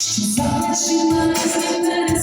Що залишила нас не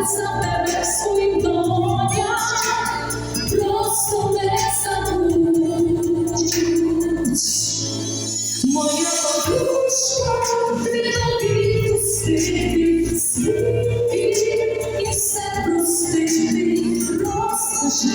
Пальця тебе в своїх долонях, просто не забудь. Моя подушка, ти тобі пустити, світи і все простити, розкажи.